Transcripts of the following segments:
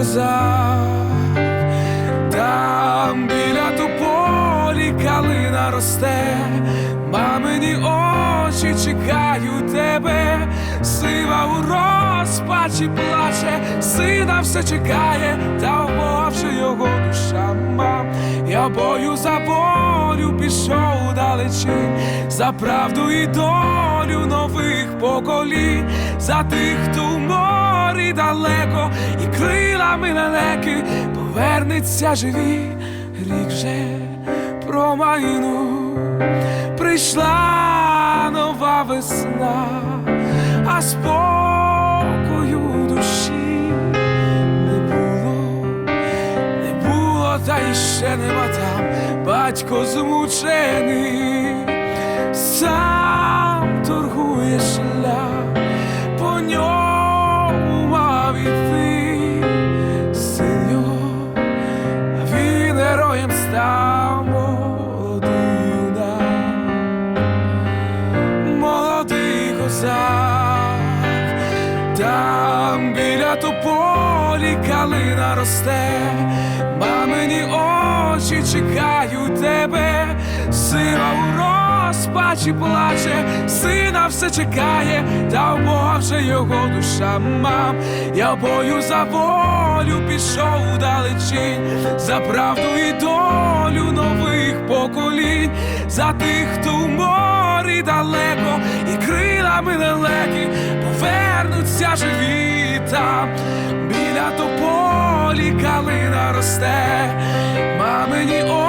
молодий там біля тополі калина росте, мамині очі чекають тебе, сива у розпачі плаче, сина все чекає, та вмовши його душа. Мам. Я бою за волю пішов далечінь, за правду і долю нових поколінь, за тих, хто в морі далеко, і крилами лелеки повернеться живі, рік вже промайнув, прийшла нова весна, а спокою душі не було не було, та й ще нема там батько змучений, сам торгує шлях, по ньому мав іти син він героєм став молодий. Юнак молодий козак, там біля тополі калина росте, чекають тебе, сила у розпачі плаче, сина все чекає, та вже його душа мам. Я бою за волю пішов далечінь, за правду і долю нових поколінь, за тих, хто в морі далеко, і крилами лелеки повернуться живі там, біля тополі калина росте, мамині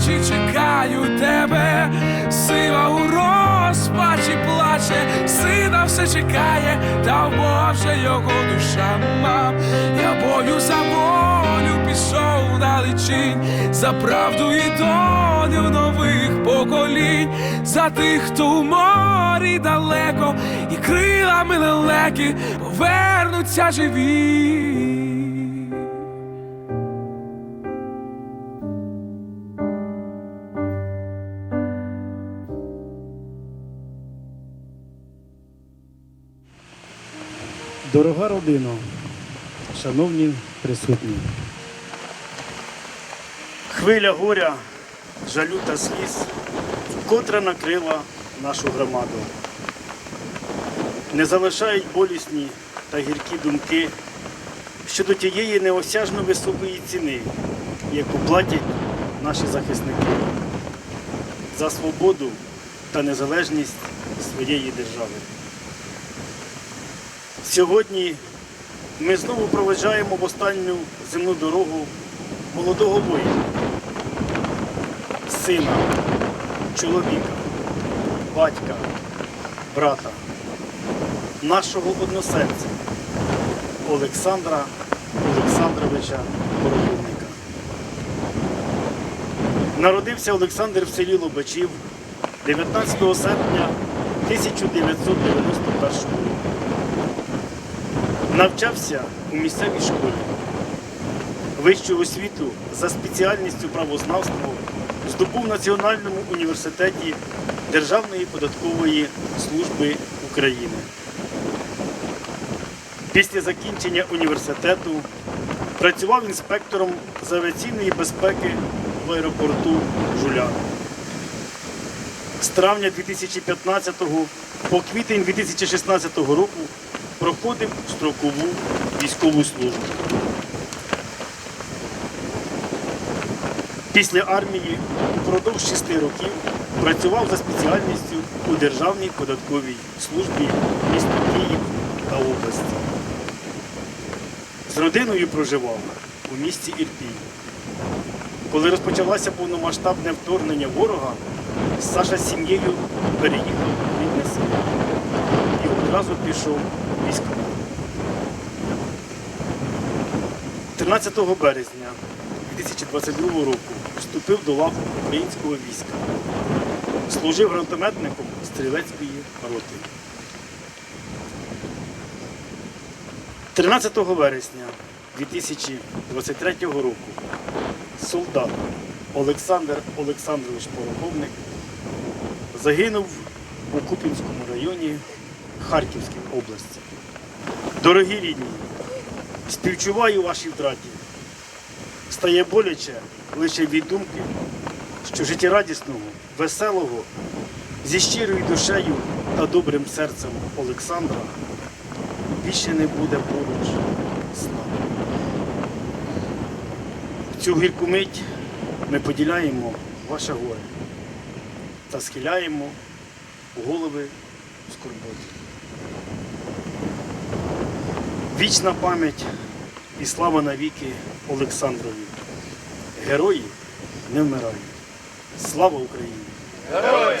очі чекають тебе, сива у розпачі плаче, сина все чекає, та вже його душа мам. Я бою за волю пішов далечінь, за правду і долю нових поколінь, за тих, хто в морі далеко, і крилами лелеки повернуться живі. Дорога родино, шановні присутні. Хвиля горя, жалю та сліз, вкотре накрила нашу громаду. Не залишають болісні та гіркі думки щодо тієї неосяжно високої ціни, яку платять наші захисники за свободу та незалежність своєї держави. Сьогодні ми знову проведжаємо в останню земну дорогу молодого воїна, сина, чоловіка, батька, брата, нашого односельця Олександра Олександровича Боровника. Народився Олександр в селі Лобачів 19 серпня 1991 року. Навчався у місцевій школі. Вищу освіту за спеціальністю правознавство здобув в Національному університеті Державної податкової служби України. Після закінчення університету працював інспектором з авіаційної безпеки в аеропорту Жулян. З травня 2015 по квітень 2016 року проходив строкову військову службу. Після армії упродовж шести років працював за спеціальністю у Державній податковій службі міста Київ та області. З родиною проживав у місті Ірпінь. Коли розпочалося повномасштабне вторгнення ворога, Саша з сім'єю переїхав в рідне село і одразу пішов у військо. 13 березня 2022 року вступив до лав українського війська. Служив гранатометником стрілецької роти. 13 вересня 2023 року солдат Олександр Олександрович Пороховник загинув у Купінському районі Харківської області. Дорогі рідні, співчуваю вашій втраті. Стає боляче лише від думки, що життєрадісного, веселого, зі щирою душею та добрим серцем Олександра більше не буде поруч з нами. В цю гірку мить ми поділяємо ваше горе та схиляємо голови в скорботі. Вічна пам'ять і слава навіки Олександрові. Герої не вмирають. Слава Україні! Ей,